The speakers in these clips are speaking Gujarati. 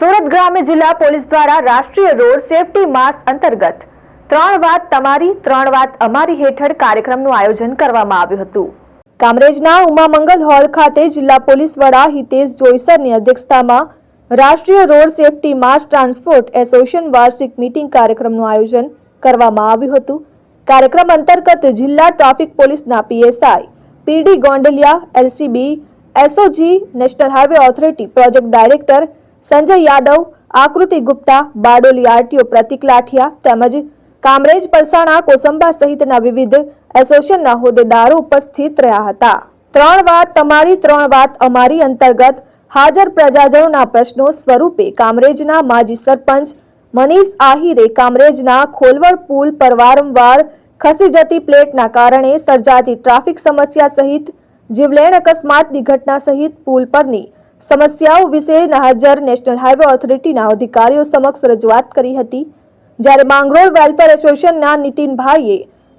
સુરત ગ્રામ્ય જિલ્લા પોલીસ દ્વારા રાષ્ટ્રીય રોડ સેફટી માસ અંતર્ગત ત્રણ વાત તમારી, ત્રણ વાત અમારી હેઠળ કાર્યક્રમનું આયોજન કરવામાં આવ્યું હતું. કામરેજના ઉમામંગલ હોલ ખાતે જિલ્લા પોલીસ વડા હિતેશ જોઈસરની અધ્યક્ષતામાં રાષ્ટ્રીય રોડ સેફટી માસ ટ્રાન્સપોર્ટ એસોસિએશન વાર્ષિક મીટિંગ કાર્યક્રમનું આયોજન કરવામાં આવ્યું હતું. કાર્યક્રમ અંતર્ગત જિલ્લા ટ્રાફિક પોલીસના PSI PD Gondaliya LCB SOG national highway authority project director Sanjay Yadav, Akriti Gupta, Bardoli RTO Pratik Lathiya તેમજ કામરેજ પલસાણા કોસંબા સહિતના વિવિધ એસોસિએશનના હોદ્દેદારો ઉપસ્થિત રહ્યા હતા. ત્રણ વાત તમારી, ત્રણ વાત અમારી અંતર્ગત હાજર પ્રજાજનોના પ્રશ્નો સ્વરૂપે કામરેજના માજી સરપંચ મનીષ આહિરે કામરેજના ખોલવડ પુલ પર વારંવાર ખસી જતી પ્લેટના કારણે સર્જાતી ટ્રાફિક સમસ્યા સહિત જીવલેણ અકસ્માતની ઘટના સહિત પુલ પરની સમસ્યાઓ વિશે હાજર નેશનલ હાઈવે ઓથોરિટીના અધિકારીઓ સમક્ષ રજૂઆત કરી હતી. જ્યારે માંગરોળ વેલફેર એસોસિએશનના નીતિનભાઈએ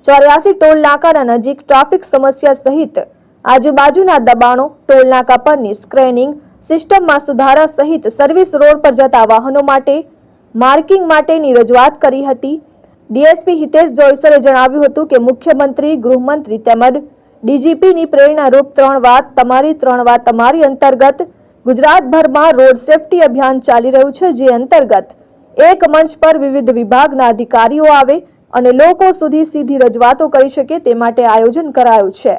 ચોર્યાસી ટોલ નાકાના નજીક ટ્રાફિક સમસ્યા સહિત આજુબાજુના દબાણો, ટોલ નાકા પરની સ્ક્રેનિંગ, સિસ્ટમમાં સુધારા સહિત સર્વિસ રોડ પર જતા વાહનો માટે માર્કિંગ માટેની રજૂઆત કરી હતી. ડીએસપી હિતેશ જોઈસરે જણાવ્યું હતું કે મુખ્યમંત્રી, ગૃહમંત્રી તેમજ ડીજીપીની પ્રેરણારૂપ ત્રણ વાત તમારી, ત્રણ વાત તમારી અંતર્ગત ગુજરાતભરમાં રોડ સેફટી અભિયાન ચાલી રહ્યું છે, જે અંતર્ગત એક મંચ પર વિવિધ વિભાગના અધિકારીઓ આવે અને લોકો સુધી સીધી રજૂઆતો કરી શકે તે માટે આયોજન કરાયું છે.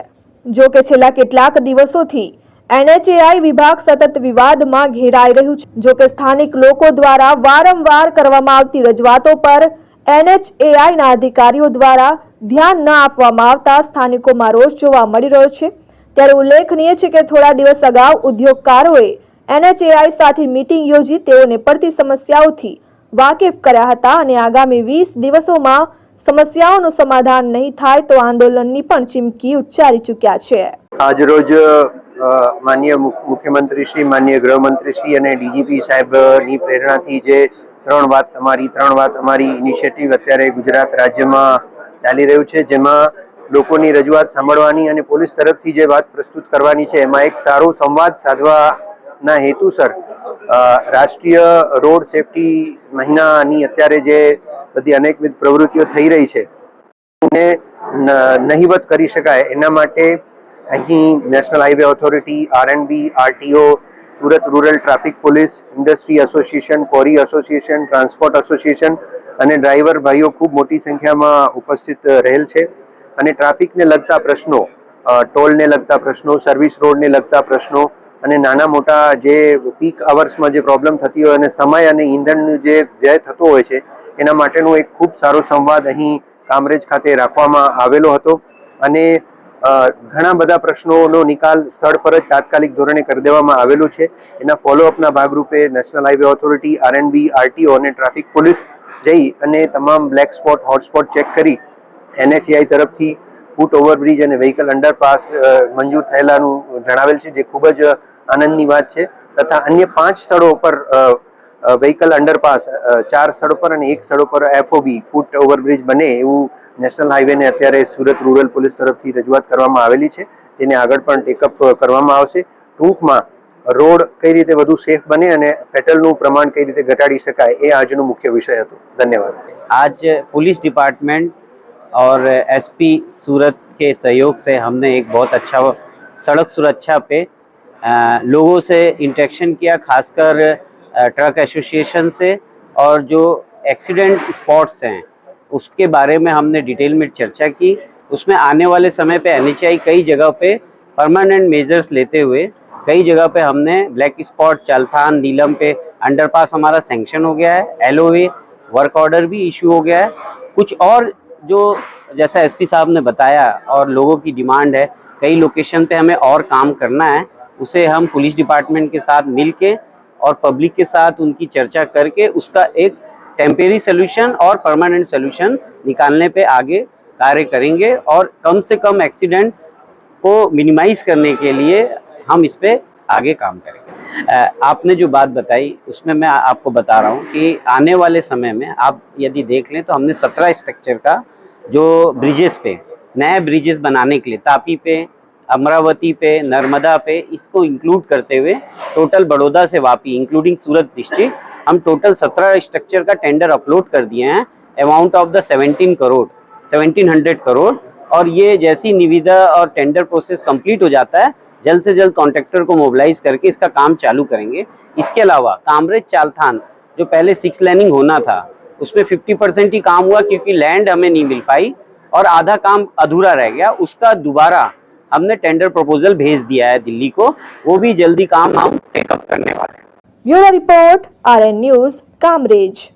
જો કે છેલ્લા કેટલાક દિવસોથી એનએચએઆઈ વિભાગ સતત વિવાદમાં ઘેરાઈ રહ્યું છે. જો કે સ્થાનિક લોકો દ્વારા વારંવાર કરવામાં આવતી રજૂઆતો પર એનએચએઆઈના અધિકારીઓ દ્વારા ધ્યાન ન આપવામાં આવતા સ્થાનિકોમાં રોષ જોવા મળી રહ્યો છે. ત્યારે ઉલ્લેખનીય છે કે થોડા દિવસ અગાઉ ઉદ્યોગકારોએ એનએચએઆઈ સાથે મીટિંગ યોજી તેઓને પડતી સમસ્યાઓથી વાકેફ કર્યા હતા અને આગામી વીસ દિવસોમાં સમસ્યાઓનું સમાધાન નહીં થાય તો આંદોલનની પણ ચીમકી ઉચ્ચારી ચૂક્યા છે. આજરોજ રોજ માન્ય મુખ્યમંત્રી શ્રી માન્ય ગૃહમંત્રી શ્રી અને ડીજીપી સાહેબની પ્રેરણાથી જે ત્રણ વાત તમારી, ત્રણ વાત અમારી ઇનિશિયેટિવ અત્યારે ગુજરાત રાજ્યમાં ચાલી રહ્યું છે, જેમાં લોકોની રજૂઆત સાંભળવાની અને પોલીસ તરફથી જે વાત પ્રસ્તુત કરવાની છે, એમાં એક સારો સંવાદ સાધવાના હેતુસર રાષ્ટ્રીય રોડ સેફટી મહિનાની અત્યારે જે બધી અનેકવિધ પ્રવૃત્તિઓ થઈ રહી છે, એને નહીવત કરી શકાય. એના માટે અહીં national highway authority, RNB, RTO, Surat rural traffic police, industry association, quarry association, transport association અને ડ્રાઈવર ભાઈઓ ખૂબ મોટી સંખ્યામાં ઉપસ્થિત રહેલ છે. અને ટ્રાફિકને લગતા પ્રશ્નો ટોલને લગતા પ્રશ્નો, સર્વિસ રોડને લગતા પ્રશ્નો અને નાના મોટા જે પીક અવર્સમાં જે પ્રોબ્લેમ થતી હોય અને સમય અને ઈંધણનું જે વ્યય થતો હોય છે, એના માટેનો એક ખૂબ સારો સંવાદ અહીં કામરેજ ખાતે રાખવામાં આવેલો હતો. અને ઘણા બધા પ્રશ્નોનો નિકાલ સ્થળ પર જ તાત્કાલિક ધોરણે કરી દેવામાં આવેલું છે. એના ફોલોઅપના ભાગરૂપે national highway authority RNB RTO અને ટ્રાફિક પોલીસ જઈ અને તમામ બ્લેક સ્પોટ હોટસ્પોટ ચેક કરી એનએસીઆઈ તરફથી ફૂટ ઓવરબ્રિજ અને વ્હીકલ અંડરપાસ મંજૂર થયેલાનું જણાવેલ છે, જે ખૂબ જ આનંદની વાત છે. તથા અન્ય પાંચ સ્થળો પર વ્હીકલ અંડરપાસ ચાર સ્થળો પર અને એક સ્થળો પર એફઓબી ફૂટ ઓવરબ્રિજ બને એવું નેશનલ હાઈવેને અત્યારે સુરત રૂરલ પોલીસ તરફથી રજૂઆત કરવામાં આવેલી છે. તેને આગળ પણ ટેકઅપ કરવામાં આવશે. ટૂંકમાં, રોડ કઈ રીતે વધુ સેફ બને અને ફેટલનું પ્રમાણ કઈ રીતે ઘટાડી શકાય એ આજનો મુખ્ય વિષય હતો. ધન્યવાદ. આજ પોલીસ ડિપાર્ટમેન્ટ और एसपी सूरत के सहयोग से हमने एक बहुत अच्छा सड़क सुरक्षा पे लोगों से इंटरेक्शन किया, खासकर ट्रक एसोसिएशन से और जो एक्सीडेंट स्पॉट्स हैं, उसके बारे में हमने डिटेल में चर्चा की। उसमें आने वाले समय पे एन कई जगह पे परमानेंट मेजर्स लेते हुए, कई जगह पे हमने ब्लैक स्पॉट चालथान, नीलम पे अंडरपास हमारा सेंक्शन हो गया है एल वर्क ऑर्डर भी इशू हो गया है। कुछ और जो जैसा एसपी साहब ने बताया और लोगों की डिमांड है, कई लोकेशन पे हमें और काम करना है, उसे हम पुलिस डिपार्टमेंट के साथ मिल के और पब्लिक के साथ उनकी चर्चा करके उसका एक टेम्परेरी सोल्यूशन और परमानेंट सोल्यूशन निकालने पे आगे कार्य करेंगे और कम से कम एक्सीडेंट को मिनिमाइज करने के लिए हम इस पर आगे काम करेंगे। आपने जो बात बताई, उसमें मैं आपको बता रहा हूँ कि आने वाले समय में आप यदि देख लें तो हमने सत्रह स्ट्रक्चर का जो ब्रिजेस पे, नए ब्रिजेस बनाने के लिए, तापी पे, अमरावती पे, नर्मदा पे, इसको इंक्लूड करते हुए टोटल बड़ौदा से वापी इंक्लूडिंग सूरत डिस्ट्रिक्ट हम टोटल सत्रह स्ट्रक्चर का टेंडर अपलोड कर दिए हैं amount of the seventeen crore seventeen hundred crore और ये जैसी निविदा और टेंडर प्रोसेस कंप्लीट हो जाता है, जल्द से जल्द कॉन्ट्रैक्टर को मोबिलाइज करके इसका काम चालू करेंगे। इसके अलावा, कामरेज चालथान, जो पहले सिक्स लाइनिंग होना था उसमें फिफ्टी परसेंट ही काम हुआ क्योंकि लैंड हमें नहीं मिल पाई और आधा काम अधूरा रह गया। उसका दोबारा हमने टेंडर प्रपोजल भेज दिया है दिल्ली को। वो भी जल्दी काम हम टेकअप करने वाले bureau report R N news Kamrej.